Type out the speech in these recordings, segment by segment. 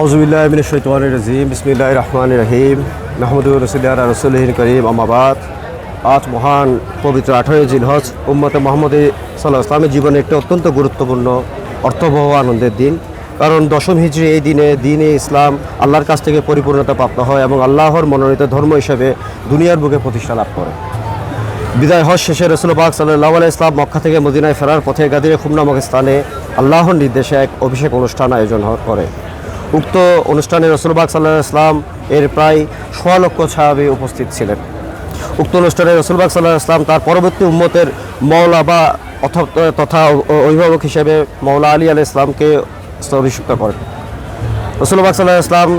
আউজুবিল্লাহ শৈতান রাজিম বিসমিল্লাহ রহমান রহিম। মাহমুদুর রসুল্লাহ রসুলহিন করিম আমাবাদ আজ মহান, পবিত্র আঠারোই জিলহজ, উম্মতে মোহাম্মদ সাল্লাহ ইসলামের জীবনে একটি অত্যন্ত গুরুত্বপূর্ণ, অর্থবহ আনন্দের দিন। কারণ দশম হিজড়ি এই দিনে দিনে ইসলাম আল্লাহর কাছ থেকে পরিপূর্ণতা প্রাপ্ত হয় এবং আল্লাহর মনোনীত ধর্ম হিসেবে দুনিয়ার বুকে প্রতিষ্ঠা লাভ করে। বিদায় হজ শেষে রসুল পাক সাল্লাহ আলাই ইসলাম মক্কা থেকে মদিনায় ফেরার পথে গাদিরে খুম নামক স্থানে আল্লাহর নির্দেশে এক অভিষেক অনুষ্ঠান আয়োজন করে। উক্ত অনুষ্ঠানে রসুলবাগ সাল্লাহ ইসলাম এর প্রায় সোয়া লক্ষ ছায়াবি উপস্থিত ছিলেন। উক্ত অনুষ্ঠানে রসুলবাগ সাল্লাহ ইসলাম তার পরবর্তী উম্মতের মৌলা বা তথা অভিভাবক হিসেবে মৌলা আলী আল ইসলামকে অভিষিক্ত করেন। রসুলবাগ সাল্লাহ ইসলাম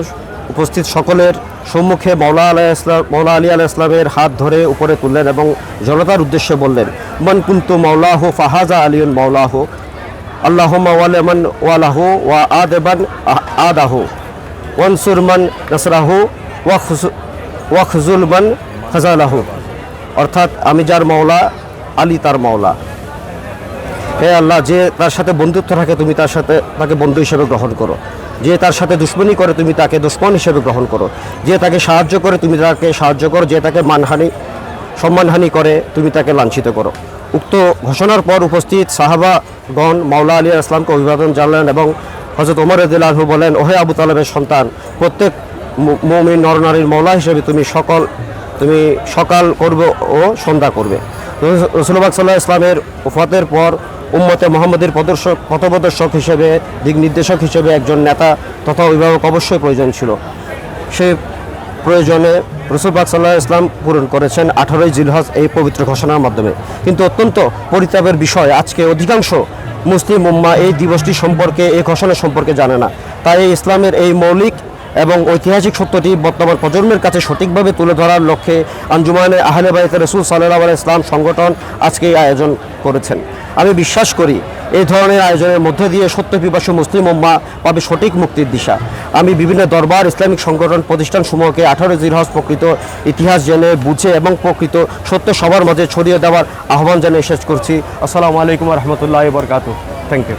উপস্থিত সকলের সম্মুখে মৌলা আলাহ ইসলাম মৌলা আলী আলাহ ইসলামের হাত ধরে উপরে তুললেন এবং জনতার উদ্দেশ্যে বললেন, মান কুন্তু মৌলাহ ফাহাজা আলিউন মৌলাহ আল্লাহ ওয়ালেমান ওয়ালাহু ওয়া আদেবান আদাহু। ওয়ানসুর মান নাসরাহু ওয়াখজুল মান খাজালাহু। অর্থাৎ আমি যার মাওলা, আলী তার মাওলা। হে আল্লাহ, যে তার সাথে বন্ধুত্ব রাখে তুমি তার সাথে তাকে বন্ধু হিসেবে গ্রহণ করো। যে তার সাথে দুশ্মনী করে, তুমি তাকে দুশ্মন হিসেবে গ্রহণ করো। যে তাকে সাহায্য করে, তুমি তাকে সাহায্য করো। যে তাকে মানহানি সম্মানহানি করে, তুমি তাকে লাঞ্ছিত করো। উক্ত ঘোষণার পর উপস্থিত সাহাবাগণ মাওলা আলী আসলামকে অভিবাদন জানালেন এবং হজরত ওমর আদুল্লাহু বলেন, ওহে আবু তালেবের সন্তান, প্রত্যেক মুমিন, নরনারীর মৌলা হিসেবে তুমি সকল, তুমি সকাল করবে ও সন্ধ্যা করবে। রসুলবাগ সাল্লাহ ইসলামের ওফাতের পর উম্মতে মোহাম্মদের প্রদর্শক, পথপ্রদর্শক হিসেবে, দিক নির্দেশক হিসেবে একজন নেতা তথা অভিভাবক অবশ্যই প্রয়োজন ছিল। সে প্রয়োজনে রসুলবাগ সাল্লাহ ইসলাম পূরণ করেছেন আঠারোই জিলহাজ এই পবিত্র ঘোষণার মাধ্যমে। কিন্তু অত্যন্ত পরিতাপের বিষয়, আজকে অধিকাংশ মুসলিম উম্মা এই দিবসটি সম্পর্কে, এই ঘোষণা সম্পর্কে জানে না। তাই ইসলামের এই মৌলিক এবং ঐতিহাসিক সত্যটি বর্তমান প্রজন্মের কাছে সঠিকভাবে তুলে ধরার লক্ষ্যে আঞ্জুমানে আহলে বাইতে রসুল সাল্লাহ ইসলাম সংগঠন আজকে এই আয়োজন করেছেন। আমি বিশ্বাস করি, এই ধরনের আয়োজনের মধ্য দিয়ে সত্য পিপাসু মুসলিম উম্মা পাবে সঠিক মুক্তির দিশা। আমি বিভিন্ন দরবার, ইসলামিক সংগঠন প্রতিষ্ঠান সমূহকে আঠারো জিরহজ প্রকৃত ইতিহাস জেনে বুঝে এবং প্রকৃত সত্য সবার মাঝে ছড়িয়ে দেওয়ার আহ্বান জানিয়ে শেষ করছি। আসসালামু আলাইকুম রহমতুল্লাহ বরকাত থ্যাংক ইউ